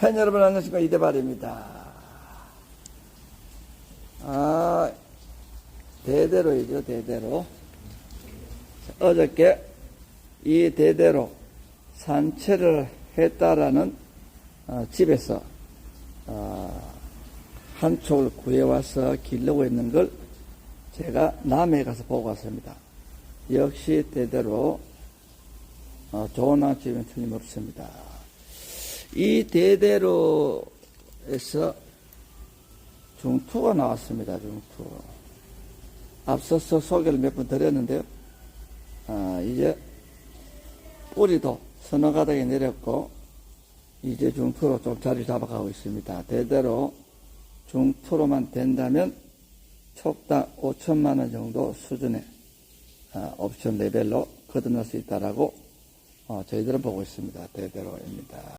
팬 여러분 안녕하십니까 이대발입니다. 아 대대로이죠 대대로. 어저께 이 대대로 산책을 했다라는 어, 집에서 어, 한 촉을 구해와서 기르고 있는 걸 제가 남해에 가서 보고 왔습니다. 역시 대대로 어, 좋은 아침이 틀림없습니다. 이 대대로에서 중투가 나왔습니다. 중투. 앞서서 소개를 몇 번 드렸는데요. 아, 이제 뿌리도 서너 가닥이 내렸고 이제 중투로 좀 자리 잡아가고 있습니다. 대대로 중투로만 된다면 촉당 5천만 원 정도 수준의 아, 옵션 레벨로 거듭날 수 있다라고 어, 저희들은 보고 있습니다. 대대로입니다.